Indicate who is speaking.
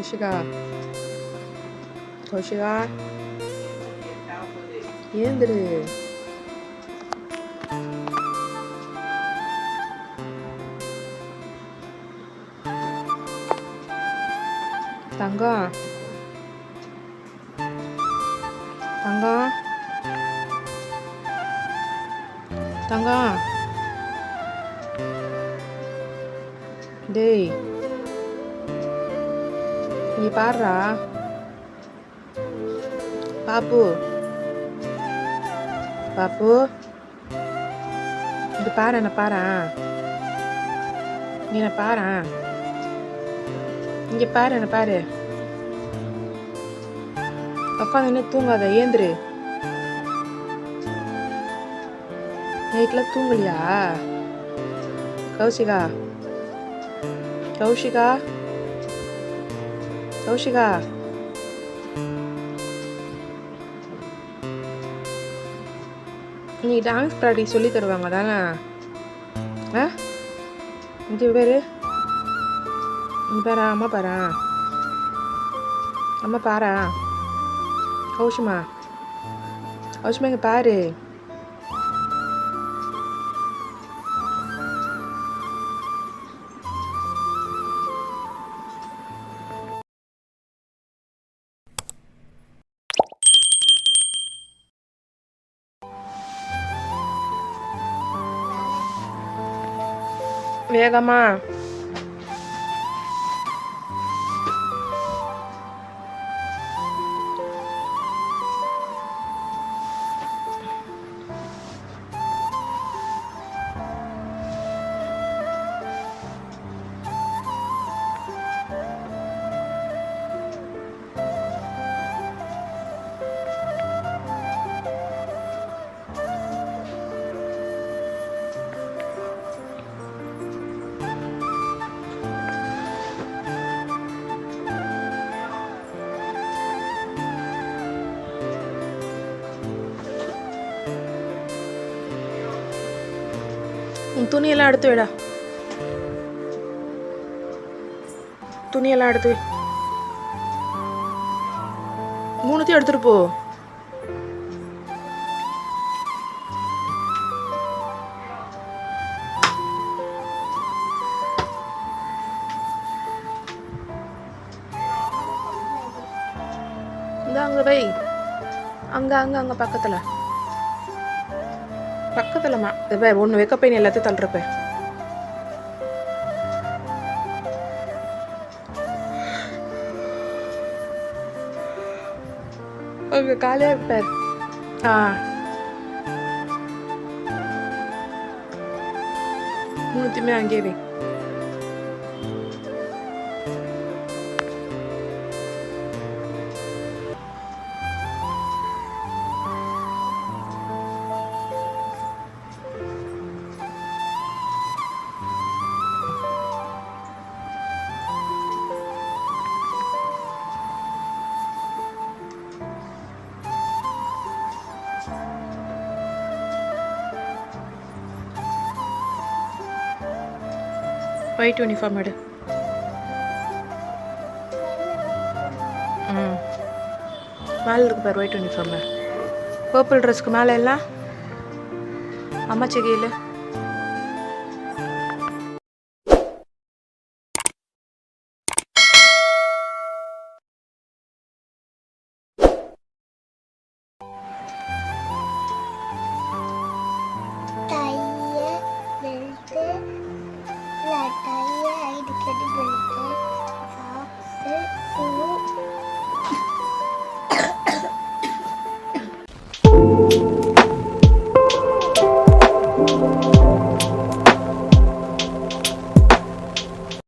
Speaker 1: 도시가 도시가 얘네들을 당가. 당가. 당가. 네. நீ பாருடா பாப்பு பாப்பு இங்க பாரு என்ன பாரு நீ என்ன பாரு இங்க பாரு என்ன பாரு உட்காந்து தூங்காத ஏந்திரு நைட்லாம் தூங்கலையா? கௌஷிகா கௌஷிகா கௌஷிகா நீ டான்ஸ் ப்ராக்டிஸ் சொல்லி தருவாங்க தானே ஆ இது பேர் நீ பாரா அம்மா பாரா அம்மா பாரா கௌஷிமா கௌஷிமா இங்கே பாரு 在干吗 உன் துணியெல்லாம் எடுத்து விடா. துணியெல்லாம் எடுத்து மூணுத்தையும் எடுத்துட்டு போ. இந்த வை. அங்க அங்க அங்க பக்கத்துல. பக்கத்துலமா இது ஒன்று வைக்க போய் எல்லாத்தையும் தள்ளுறப்ப. உங்க காலே பேர் ஆ. மூணுத்தையுமே அங்கேயே ஒயிட் யூனிஃபார்ம் எடு. ம். மேலே இருக்கு பார் ஒயிட் யூனிஃபார்மு பர்பிள் ட்ரெஸ்க்கு மேலே எல்லாம். அம்மா செகையில்